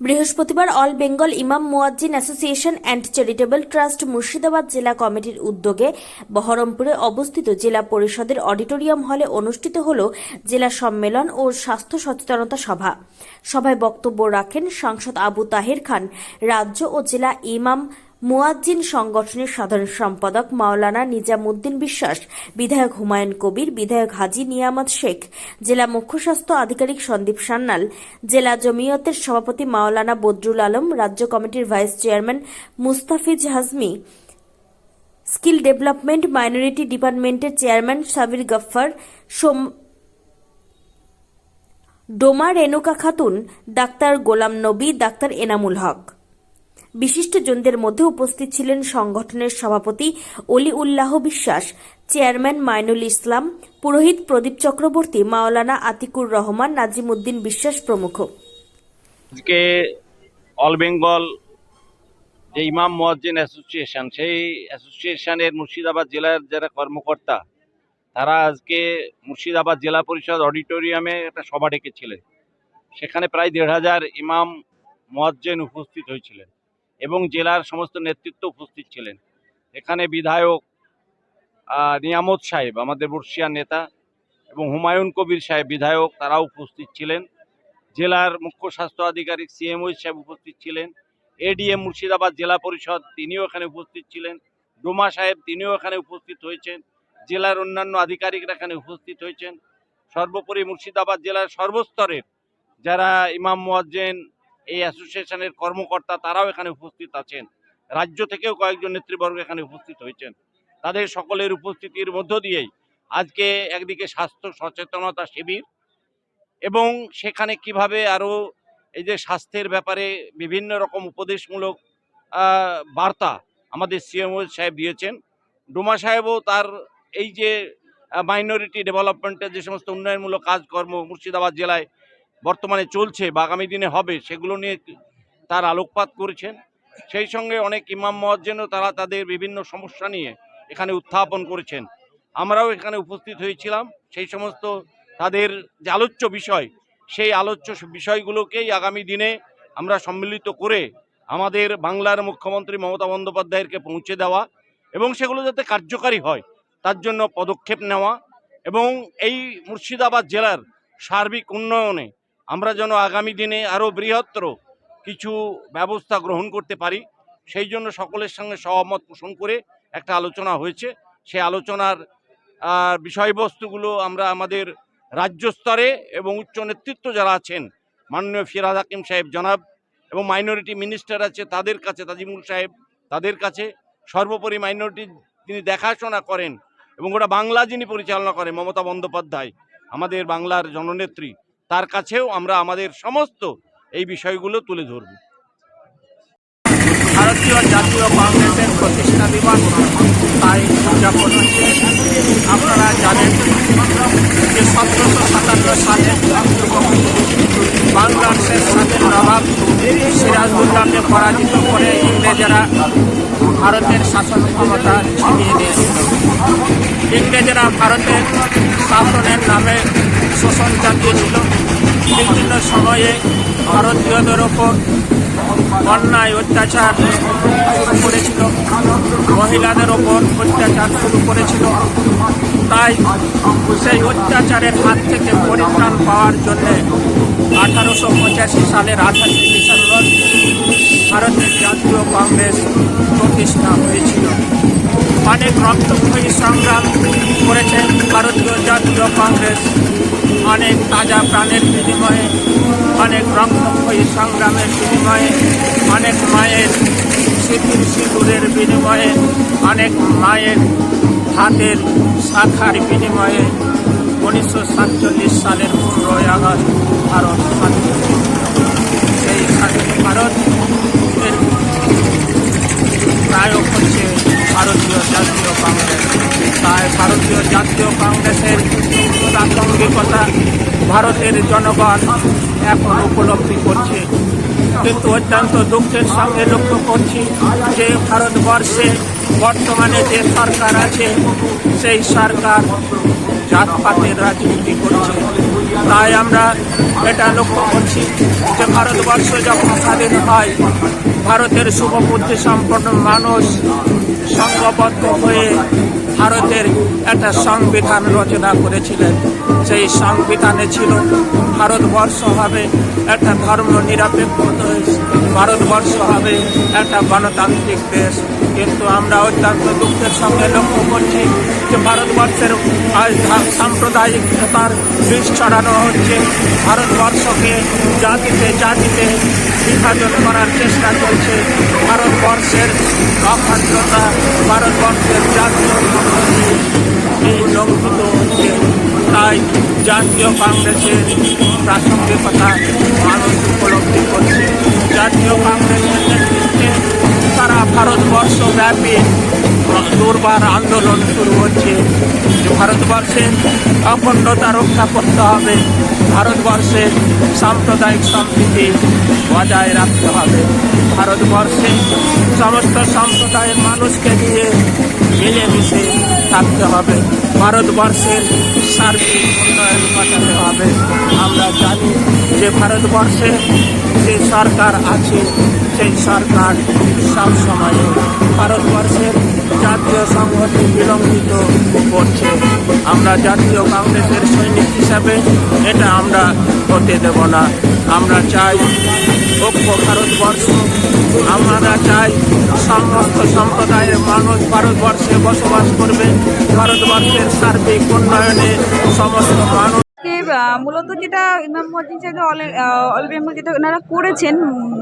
বৃহস্পতিবার all Bengal Imam Muazzin association and charitable trust Murshidabad জেলা কমিটির উদ্যোগে বহরমপুরে অবস্থিত জেলা পরিষদের অডিটোরিয়াম হলে অনুষ্ঠিত হল জেলা সম্মেলন ও স্বাস্থ্য সচেতনতা সভা। সভায় বক্তব্য রাখেন সাংসদ আবু তাহের খান। রাজ্য ও জেলা ইমাম মুয়াজ্জিন সংগঠনের সাধারণ সম্পাদক মাওলানা নিজামুদ্দিন বিশ্বাস, বিধায়ক হুমায়ুন কবির, বিধায়ক হাজি নিয়ামত শেখ, জেলা মুখ্য স্বাস্থ্য আধিকারিক সন্দীপ সান্যাল জেলা জমিয়তের সভাপতি মাওলানা বদরুল আলম, রাজ্য কমিটির vice chairman Mustafiz Hazmi, skill development minority ডিপার্টমেন্টের চেয়ারম্যান সাবির গফ্ফার, সোম- ডোমা রেণুকা খাতুন, ডাক্তার গোলাম নবী, ডাক্তার এনামুল হক। বিশিষ্টজনদের মধ্যে উপস্থিত ছিলেন সংগঠনের সভাপতি অলি উল্লাহ বিশ্বাস, চেয়ারম্যান মাইনুল ইসলাম, পুরোহিত প্রদীপ চক্রবর্তী, মাওলানা আতিকুর রহমান, নাজিমুদ্দিন বিশ্বাস প্রমুখ। আজকে অল বেঙ্গল যে ইমাম মুয়াজ্জিন অ্যাসোসিয়েশন, সেই অ্যাসোসিয়েশনের মুর্শিদাবাদ জেলার যারা কর্মকর্তা, তারা আজকে মুর্শিদাবাদ জেলা পরিষদ অডিটোরিয়ামে একটা সভা ডেকেছিলেন। সেখানে প্রায় দেড় হাজার ইমাম মুয়াজ্জিন উপস্থিত হয়েছিলেন। এবং জেলার সমস্ত নেতৃত্ব উপস্থিত ছিলেন। এখানে বিধায়ক নিয়ামত সাহেব, আমাদের বর্ষিয়ার নেতা এবং হুমায়ুন কবির সাহেব বিধায়ক, তারাও উপস্থিত ছিলেন। জেলার মুখ্য স্বাস্থ্য আধিকারিক সিএমও সাহেব উপস্থিত ছিলেন। এডিএম মুর্শিদাবাদ জেলা পরিষদ, তিনিও এখানে উপস্থিত ছিলেন। ডোমা সাহেব, তিনিও এখানে উপস্থিত হয়েছেন। জেলার অন্যান্য আধিকারিকরা এখানে উপস্থিত হয়েছেন। সর্বোপরি মুর্শিদাবাদ জেলার সর্বস্তরের যারা ইমাম, মুয়াজ্জেন এই অ্যাসোসিয়েশনের কর্মকর্তা তারাও এখানে উপস্থিত আছেন। রাজ্য থেকেও কয়েকজন নেতৃবর্গ এখানে উপস্থিত হয়েছেন। তাদের সকলের উপস্থিতির মধ্য দিয়েই আজকে একদিকে স্বাস্থ্য সচেতনতা শিবির এবং সেখানে কীভাবে আরও এই যে স্বাস্থ্যের ব্যাপারে বিভিন্ন রকম উপদেশমূলক বার্তা আমাদের সিএমও সাহেব দিয়েছেন। ডোমা সাহেবও তার এই যে মাইনরিটি ডেভেলপমেন্টের যে সমস্ত উন্নয়নমূলক কাজকর্ম মুর্শিদাবাদ জেলায় বর্তমানে চলছে বা আগামী দিনে হবে, সেগুলো নিয়ে তার আলোকপাত করেছেন। সেই সঙ্গে অনেক ইমাম মহাজ্জেনও তারা তাদের বিভিন্ন সমস্যা নিয়ে এখানে উত্থাপন করেছেন। আমরাও এখানে উপস্থিত হয়েছিলাম। সেই সমস্ত তাদের যে আলোচ্য বিষয়, সেই আলোচ্য বিষয়গুলোকেই আগামী দিনে আমরা সম্মিলিত করে আমাদের বাংলার মুখ্যমন্ত্রী মমতা বন্দ্যোপাধ্যায়েরকে পৌঁছে দেওয়া এবং সেগুলো যাতে কার্যকারী হয়, তার জন্য পদক্ষেপ নেওয়া এবং এই মুর্শিদাবাদ জেলার সার্বিক উন্নয়নে আমরা যেন আগামী দিনে আরও বৃহত্তর কিছু ব্যবস্থা গ্রহণ করতে পারি, সেই জন্য সকলের সঙ্গে সহমত পোষণ করে একটা আলোচনা হয়েছে। সেই আলোচনার বিষয়বস্তুগুলো আমরা আমাদের রাজ্য স্তরে এবং উচ্চ নেতৃত্ব যারা আছেন, মাননীয় ফিরাদ হাকিম সাহেব জনাব এবং মাইনরিটি মিনিস্টার আছে তাদের কাছে, তাজিমুল সাহেব তাদের কাছে, সর্বোপরি মাইনরিটি যিনি দেখাশোনা করেন এবং ওটা বাংলা যিনি পরিচালনা করেন, মমতা বন্দ্যোপাধ্যায়, আমাদের বাংলার জননেত্রী তার কাছেও আমরা আমাদের সমস্ত এই বিষয়গুলো তুলে ধরব। ভারতীয় জাতীয় কংগ্রেসের প্রতিষ্ঠা দিবস তাই উদযাপন হচ্ছে। আপনারা জানেন যে সতেরোশো সাতান্ন সালে বাংলার শেষ স্বাধীন নবাব সিরাজউদ্দৌলাকে পরাজিত করে ইংরেজেরা ভারতের শাসন ক্ষমতা ছিনিয়ে নিয়েছিল। ইংরেজরা ভারতের শাসনের নামে শোষণ চালিয়েছিল বিভিন্ন সময়ে ভারতীয়দের ওপর অন্যায় অত্যাচার শুরু করেছিল, মহিলাদের ওপর অত্যাচার শুরু করেছিল। তাই সেই অত্যাচারের হাত থেকে পরিত্রাণ পাওয়ার জন্যে আঠারোশো পঁচাশি সালের আঠাশে ডিসেম্বর ভারতের জাতীয় কংগ্রেস প্রতিষ্ঠা হয়েছিল। অনেক রক্তক্ষয়ী সংগ্রাম করেছে ভারতীয় জাতীয় কংগ্রেস অনেক তাজা প্রাণের বিনিময়ে, অনেক রক্তক্ষয়ী সংগ্রামের বিনিময়ে, অনেক মায়ের স্মৃতির সিঁদুরের বিনিময়ে, অনেক মায়ের হাতের শাখার বিনিময়ে উনিশশো সাতচল্লিশ সালের পনেরোই আগস্ট ভারত স্বাধীন। সেই স্বাধীন ভারত ভারতীয় জাতীয় কংগ্রেস। তাই ভারতীয় জাতীয় কংগ্রেসের প্রাসঙ্গিকতা ভারতের জনগণ এখন উপলব্ধি করছে। কিন্তু অত্যন্ত দুঃখের সঙ্গে লক্ষ্য করছি যে ভারতবর্ষে বর্তমানে যে সরকার আছে, সেই সরকার জাতপাতের রাজনীতি করছে। তাই আমরা এটা লক্ষ্য করছি যে ভারতবর্ষ যখন স্বাধীন হয়, ভারতের শুভবুদ্ধি সম্পন্ন মানুষ সংঘবদ্ধ হয়ে ভারতের একটা সংবিধান রচনা করেছিলেন। সেই সংবিধানে ছিল ভারতবর্ষ হবে একটা ধর্ম নিরপেক্ষ দেশ ভারতবর্ষ হবে একটা গণতান্ত্রিক দেশ। কিন্তু আমরা অত্যন্ত দুঃখের সঙ্গে লক্ষ্য করছি যে ভারতবর্ষের সাম্প্রদায়িকতার বীজ ছড়ানো হচ্ছে। ভারতবর্ষকে জাতিতে জাতিতে বিভাজন করার চেষ্টা চলছে। ভারতবর্ষের অখণ্ডতা ভারতবর্ষের জাতীয় এই লঙ্ঘিত হচ্ছে। তাই জাতীয় কংগ্রেসের প্রাসঙ্গিকতা মানুষ উপলব্ধি করছে। জাতীয় কংগ্রেসের নেতৃত্বে তারা ভারতবর্ষ দুর্বার আন্দোলন শুরু হচ্ছে। যে ভারতবর্ষের অখণ্ডতা রক্ষা করতে হবে। ভারতবর্ষের সাম্প্রদায়িক সম্প্রীতি বজায় রাখতে হবে। ভারতবর্ষে সমস্ত সম্প্রদায়ের মানুষকে নিয়ে মিলেমিশে থাকতে হবে। ভারতবর্ষের সার্বিক উন্নয়ন ঘটাতে হবে। আমরা জানি যে ভারতবর্ষে যে সরকার আছে, সেই সরকার সবসময় ভারতবর্ষের জাতীয় সংহতি বিলম্বিত করছে। আমরা জাতীয় কংগ্রেসের সৈনিক হিসাবে এটা আমরা হতে দেব না। আমরা চাই ঐক্য ভারতবর্ষ। আমরা চাই সমস্ত সম্প্রদায়ের মানুষ ভারতবর্ষে বসবাস করবে। ভারতবর্ষের সার্বিক উন্নয়নে সমস্ত মানুষ মূলত যেটা ইমাম মজিদ সাহেব অল যেটা ওনারা করেছেন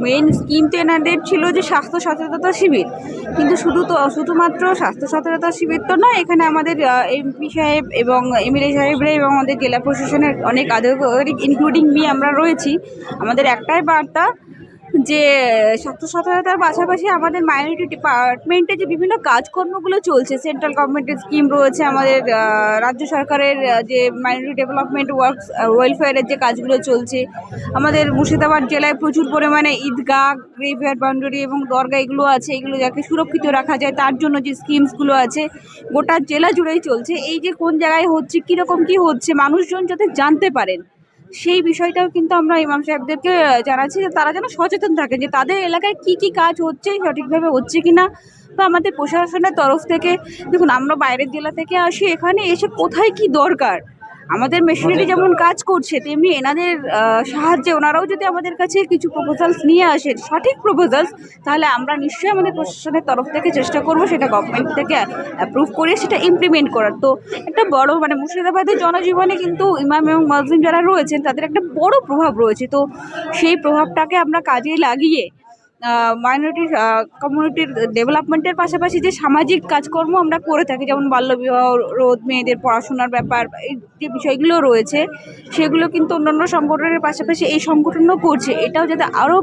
মেইন স্কিম তো এনাদের ছিল যে স্বাস্থ্য সচেতনতা শিবির। কিন্তু শুধু তো, শুধুমাত্র স্বাস্থ্য সচেতনতা শিবির তো নয়, এখানে আমাদের এমপি সাহেব এবং এমএলএ সাহেবরা এবং আমাদের জেলা প্রশাসনের অনেক আধিকারিক ইনক্লুডিং মি আমরা রয়েছি। আমাদের একটাই বার্তা যে স্বাস্থ্য সচেতনতার পাশাপাশি আমাদের মাইনরিটি ডিপার্টমেন্টে যে বিভিন্ন কাজকর্মগুলো চলছে সেন্ট্রাল গভর্নমেন্টের স্কিম রয়েছে, আমাদের রাজ্য সরকারের যে মাইনরিটি ডেভেলপমেন্ট ওয়ার্কস ওয়েলফেয়ারের যে কাজগুলো চলছে, আমাদের মুর্শিদাবাদ জেলায় প্রচুর পরিমাণে ঈদগাহ গ্রেভিয়ার বাউন্ডারি এবং দরগা এগুলো আছে, এগুলো যাকে সুরক্ষিত রাখা যায়, তার জন্য যে স্কিমসগুলো আছে, গোটা জেলা জুড়েই চলছে। এই যে কোন জায়গায় হচ্ছে, কীরকম কী হচ্ছে, মানুষজন যাতে জানতে পারেন। সেই বিষয়টাও কিন্তু আমরা ইমাম সাহেবদেরকে জানাচ্ছি যে তারা যেন সচেতন থাকে যে তাদের এলাকায় কি কি কাজ হচ্ছে, সঠিকভাবে হচ্ছে কি না বা আমাদের প্রশাসনের তরফ থেকে, দেখুন আমরা বাইরের জেলা থেকে আসি এখানে, এসে কোথায় কি দরকার? আমাদের মেশিনারি যেমন কাজ করছে তেমনি এনাদের সাহায্যে ওনারাও যদি আমাদের কাছে কিছু প্রপোজালস নিয়ে আসেন সঠিক প্রপোজালস তাহলে আমরা নিশ্চয়ই আমাদের প্রশাসনের তরফ থেকে চেষ্টা করব সেটা গভর্নমেন্ট থেকে অ্যাপ্রুভ করে সেটা ইমপ্লিমেন্ট করার। তো একটা বড় মানে মুর্শিদাবাদের জনজীবনে কিন্তু ইমাম এবং মুসলিম যারা রয়েছেন তাদের একটা বড় প্রভাব রয়েছে। তো সেই প্রভাবটাকে আমরা কাজে লাগিয়ে মাইনরিটি কমিউনিটির ডেভেলপমেন্টের পাশাপাশি যে সামাজিক কাজকর্ম আমরা করে থাকি, যেমন বাল্যবিবাহ রোধ মেয়েদের পড়াশোনার ব্যাপার, এই যে বিষয়গুলো রয়েছে, সেগুলো কিন্তু অন্যান্য সংগঠনের পাশাপাশি এই সংগঠনও করছে। এটাও যাতে আরও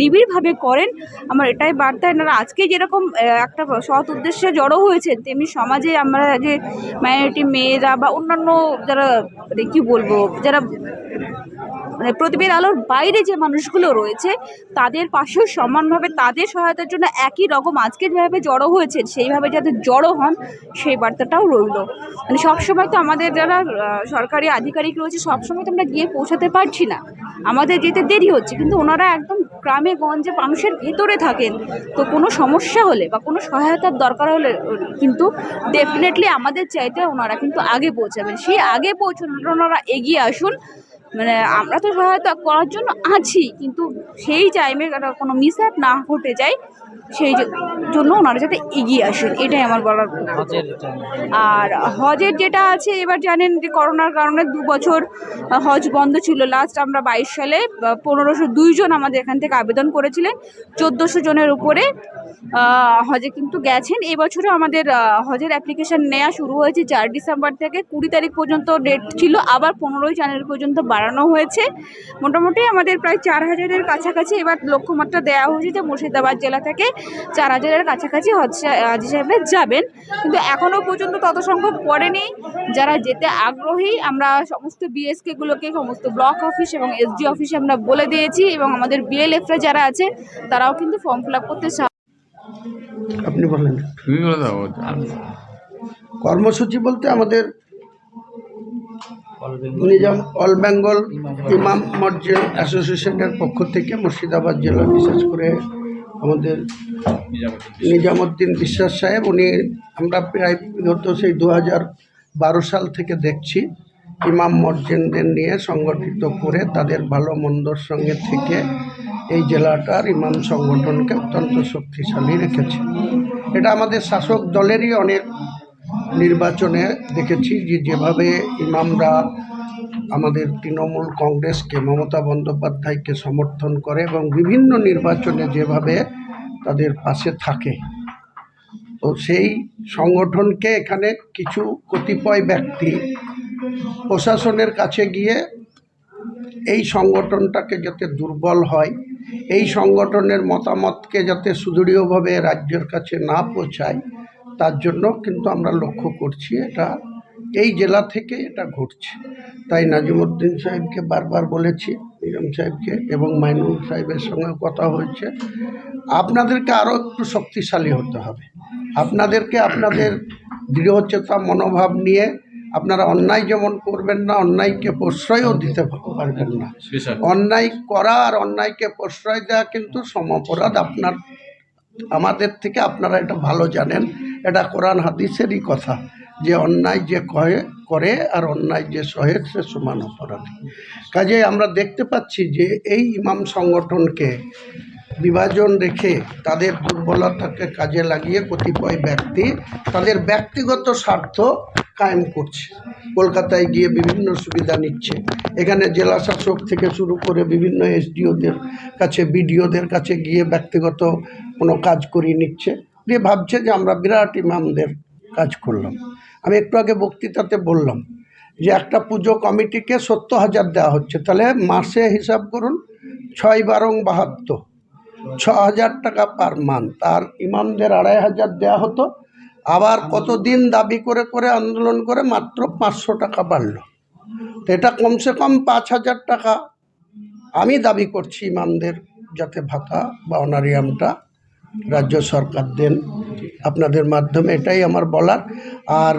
নিবিড়ভাবে করেন, আমার এটাই বার্তা। এনারা আজকে যেরকম একটা সৎ উদ্দেশ্যে জড়ো হয়েছেন, তেমনি সমাজে আমরা যে মাইনরিটি মেয়েরা বা অন্যান্য যারা মানে কী বলব, যারা মানে প্রদীপের আলোর বাইরে যে মানুষগুলো রয়েছে, তাদের পাশেও সমানভাবে তাদের সহায়তার জন্য একই রকম আজকে যেভাবে জড়ো হয়েছেন, সেইভাবে যাতে জড়ো হন, সেই বার্তাটাও রইল। মানে সবসময় তো আমাদের যারা সরকারি আধিকারিক রয়েছে, সবসময় তো আমরা গিয়ে পৌঁছাতে পারছি না। আমাদের যেতে দেরি হচ্ছে, কিন্তু ওনারা একদম গ্রামে গঞ্জে মানুষের ভেতরে থাকেন। তো কোনো সমস্যা হলে বা কোনো সহায়তার দরকার হলে, কিন্তু ডেফিনেটলি আমাদের চাইতে ওনারা কিন্তু আগে পৌঁছাবেন। সেই আগে পৌঁছানোর ওনারা এগিয়ে আসুন। মানে আমরা তো সহায়তা করার জন্য আছি, কিন্তু সেই টাইমে কোনো মিস না ঘটে যায়। সেই জন্য ওনারা যাতে এগিয়ে আসেন এটাই আমার বলার আর হজের যেটা আছে এবার জানেন যে করোনার কারণে দু বছর হজ বন্ধ ছিল। লাস্ট আমরা বাইশ সালে পনেরোশো দুইজন আমাদের এখান থেকে আবেদন করেছিলেন। চোদ্দোশো জনের উপরে হজে কিন্তু গেছেন। এবছরও আমাদের হজের অ্যাপ্লিকেশন নেওয়া শুরু হয়েছে চার ডিসেম্বর থেকে। কুড়ি তারিখ পর্যন্ত ডেট ছিল আবার পনেরোই জানুয়ারি পর্যন্ত বাড়ানো হয়েছে। মোটামুটি আমাদের প্রায় চার হাজারের কাছাকাছি এবার লক্ষ্যমাত্রা দেওয়া হয়েছে যে মুর্শিদাবাদ জেলা থেকে চার হাজারের কাছাকাছি হজ হাজি সাহেবরা যাবেন। কিন্তু এখনও পর্যন্ত তত সংখ্যক পড়েনি। যারা যেতে আগ্রহী আমরা সমস্ত বিএসকেগুলোকে সমস্ত ব্লক অফিস এবং এসডি অফিসে আমরা বলে দিয়েছি এবং আমাদের বিএলএফরা যারা আছে তারাও কিন্তু ফর্ম ফিল আপ করতে সা- আপনি বলেন। কর্মসূচি বলতে আমাদের অল বেঙ্গল ইমাম মসজিদ অ্যাসোসিয়েশনের পক্ষ থেকে মুর্শিদাবাদ জেলা বিশেষ করে আমাদের নিজামুদ্দিন বিশ্বাস সাহেব, উনি আমরা প্রায় বিগত সেই দু বারো সাল থেকে দেখছি, ইমাম মসজিদদের নিয়ে সংগঠিত করে তাদের ভালো মন্দর সঙ্গে থেকে এই জেলাটার ইমাম সংগঠনকে অত্যন্ত শক্তিশালী রেখেছে। এটা আমাদের শাসক দলেরই অনেক নির্বাচনে দেখেছি যে যেভাবে ইমামরা আমাদের তৃণমূল কংগ্রেসকে মমতা বন্দ্যোপাধ্যায়কে সমর্থন করে এবং বিভিন্ন নির্বাচনে যেভাবে তাদের পাশে থাকে। তো সেই সংগঠনকে এখানে কিছু কতিপয় ব্যক্তি প্রশাসনের কাছে গিয়ে এই সংগঠনটাকে যাতে দুর্বল হয়, এই সংগঠনের মতামতকে যাতে সুদৃঢ়ভাবে রাজ্যের কাছে না পৌঁছায়, তার জন্য কিন্তু আমরা লক্ষ্য করছি এটা এই জেলা থেকে এটা ঘটছে। তাই নাজিমুদ্দিন সাহেবকে বারবার বলেছি নিজাম সাহেবকে এবং মাইনুল সাহেবের সঙ্গে কথা হয়েছে। আপনাদেরকে আরও একটু শক্তিশালী হতে হবে। আপনাদেরকে আপনাদের দৃঢ়চেতা মনোভাব নিয়ে আপনারা অন্যায় যেমন করবেন না অন্যায়কে প্রশ্রয়ও দিতে পারবেন না। অন্যায় করা আর অন্যায়কে প্রশ্রয় দেওয়া কিন্তু সমপরাধ। আপনার আমাদের থেকে আপনারা এটা ভালো জানেন। এটা কোরআন হাদিসেরই কথা। যে অন্যায় যে কয়ে, করে আর অন্যায় যে সহে, সে সমান অপরাধী। কাজে আমরা দেখতে পাচ্ছি যে এই ইমাম সংগঠনকে বিভাজন রেখে তাদের দুর্বলতাকে কাজে লাগিয়ে কতিপয় ব্যক্তি তাদের ব্যক্তিগত স্বার্থ কায়েম করছে। কলকাতায় গিয়ে বিভিন্ন সুবিধা নিচ্ছে। এখানে জেলা শাসক থেকে শুরু করে বিভিন্ন এসডিওদের কাছে, বিডিওদের কাছে গিয়ে ব্যক্তিগত কোনো কাজ করিয়ে নিচ্ছে। দিয়ে ভাবছে যে আমরা বিরাট ইমামদের কাজ করলাম। আমি একটু আগে বক্তৃতাতে বললাম যে একটা পুজো কমিটিকে সত্তর হাজার দেওয়া হচ্ছে। তাহলে মাসে হিসাব করুন, ছয় বারং বাহাত্তর। ছ হাজার টাকা পার মান্থ। আর ইমামদের আড়াই হাজার দেওয়া হতো। আবার কতদিন দাবি করে করে আন্দোলন করে মাত্র পাঁচশো টাকা বাড়লো। তো এটা কমসে কম পাঁচ হাজার টাকা। আমি দাবি করছি ইমামদের যাতে ভাতা বা অনারিয়ামটা রাজ্য সরকার দেন। আপনাদের মাধ্যমে এটাই আমার বলার। আর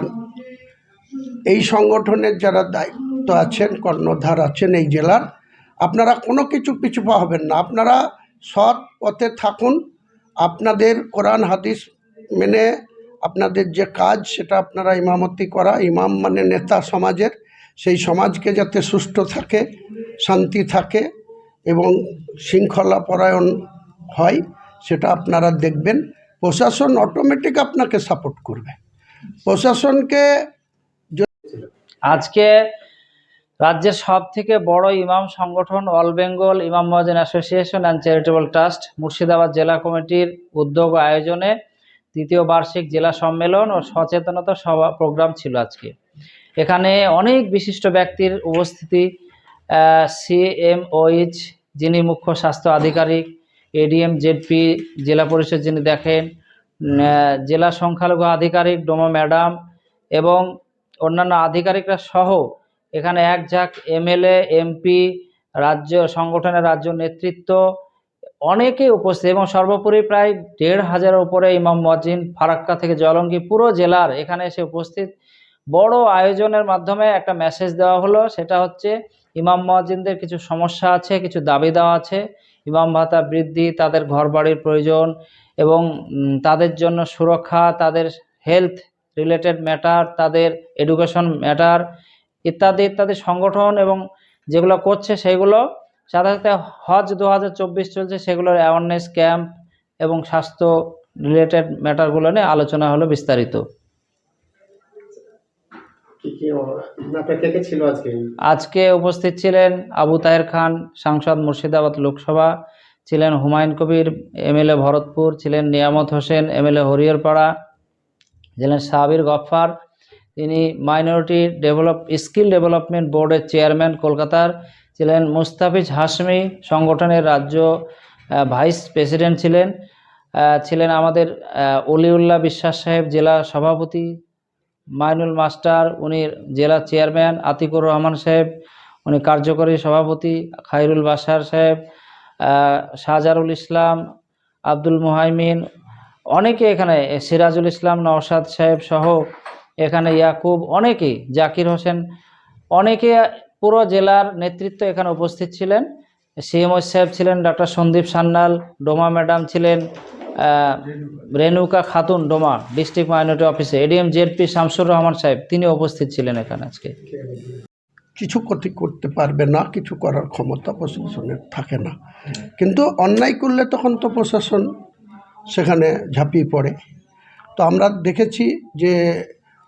এই সংগঠনের যারা দায়িত্ব আছেন, কর্ণধার আছেন এই জেলার, আপনারা কোনো কিছু পিছু হবেন না। আপনারা সৎ পথে থাকুন। আপনাদের কোরআন, হাদিস মেনে আপনাদের যে কাজ, সেটা আপনারা ইমামতি করা। ইমাম মানে নেতা সমাজের। সেই সমাজকে যাতে সুষ্ঠু থাকে, শান্তি থাকে এবং শৃঙ্খলা পরায়ণ হয়। সেটা আপনারা দেখবেন, প্রশাসন অটোমেটিক আপনাকে সাপোর্ট করবে। প্রশাসনকে আজকে রাজ্যের সব থেকে বড় ইমাম সংগঠন অল বেঙ্গল ইমাম মহাজন association and charitable trust, Murshidabad জেলা কমিটির উদ্যোগ আয়োজনে তৃতীয় বার্ষিক জেলা সম্মেলন ও সচেতনতা সভা প্রোগ্রাম ছিল আজকে। এখানে অনেক বিশিষ্ট ব্যক্তির উপস্থিতি সি এম সিএমওইচ যিনি মুখ্য স্বাস্থ্য আধিকারিক এডিএম জেডপি জেলা পরিষদ যিনি দেখেন জেলা সংখ্যালঘু আধিকারিক ডোমা ম্যাডাম এবং অন্যান্য আধিকারিকরা সহ এখানে এক ঝাঁক এমএলএ, এমপি, রাজ্য, সংগঠনের রাজ্য নেতৃত্ব অনেকেই উপস্থিত এবং সর্বোপরি প্রায় দেড় হাজারের উপরে ইমাম মজিন ফারাক্কা থেকে জলঙ্গি পুরো জেলার এখানে এসে উপস্থিত। বড় আয়োজনের মাধ্যমে একটা মেসেজ দেওয়া হলো, সেটা হচ্ছে ইমাম মজিনদের কিছু সমস্যা আছে, কিছু দাবি দেওয়া আছে। ইমাম ভাতা বৃদ্ধি, তাদের ঘর বাড়ির প্রয়োজন এবং তাদের জন্য সুরক্ষা, তাদের হেলথ রিলেটেড ম্যাটার তাদের এডুকেশন ম্যাটার ইত্যাদি ইত্যাদি সংগঠন এবং যেগুলো করছে সেগুলো, সাথে সাথে হজ দু হাজার চব্বিশ চলছে সেগুলোর অ্যাওয়ারনেস ক্যাম্প এবং স্বাস্থ্য রিলেটেড ম্যাটারগুলো নিয়ে আলোচনা হলো বিস্তারিত কি কি আপনার কে কে ছিল আজকে? উপস্থিত ছিলেন আবু তাহের খান, সাংসদ মুর্শিদাবাদ লোকসভা, ছিলেন হুমায়ুন কবির, এমএলএ ভরতপুর, ছিলেন নিয়ামত হোসেন, এমএলএ হরিহরপাড়া, ছিলেন সাবির গফফার, তিনি মাইনরিটি ডেভেলপ স্কিল ডেভেলপমেন্ট বোর্ডের চেয়ারম্যান কলকাতার, ছিলেন মুস্তাফিজ হাশমি, সংগঠনের রাজ্য ভাইস প্রেসিডেন্ট ছিলেন ছিলেন আমাদের অলিউল্লাহ বিশ্বাস সাহেব জেলা সভাপতি মাইনুল মাস্টার, উনি জেলা চেয়ারম্যান, আতিকুর রহমান সাহেব, উনি কার্যকরী সভাপতি খাইরুল বাসার সাহেব শাহজারুল ইসলাম, আব্দুল মুহাইমিন, অনেকে এখানে, সিরাজুল ইসলাম, নওশাদ সাহেব সহ এখানে ইয়াকুব, অনেকেই, জাকির হোসেন, অনেকে পুরো জেলার নেতৃত্ব এখানে উপস্থিত ছিলেন। সিএমও সাহেব ছিলেন ডক্টর সন্দীপ সান্যাল, ডোমা ম্যাডাম ছিলেন রেণুকা খাতুন ডোমা ডিস্ট্রিক্ট মাইনরিটি অফিসে, এডিএম জেডপি শামসুর রহমান সাহেব, তিনি উপস্থিত ছিলেন এখানে আজকে। কিছু ক্ষতি করতে পারবে না, কিছু করার ক্ষমতা প্রশাসনের থাকে না। কিন্তু অন্যায় করলে তখন তো প্রশাসন সেখানে ঝাঁপিয়ে পড়ে। তো আমরা দেখেছি যে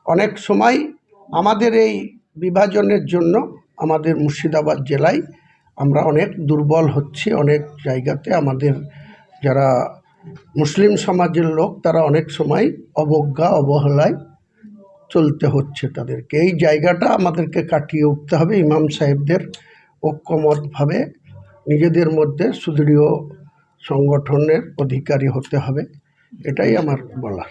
অনেক সময় আমাদের এই বিভাজনের জন্য আমাদের মুর্শিদাবাদ জেলায় আমরা অনেক দুর্বল হচ্ছি, অনেক জায়গাতে আমাদের যারা মুসলিম সমাজের লোক তারা অনেক সময় অবজ্ঞা, অবহেলায় চলতে হচ্ছে তাদেরকে। এই জায়গাটা আমাদেরকে কাটিয়ে উঠতে হবে। ইমাম সাহেবদের ঐক্যমতভাবে নিজেদের মধ্যে সুদৃঢ় সংগঠনের অধিকারী হতে হবে। এটাই আমার বলার।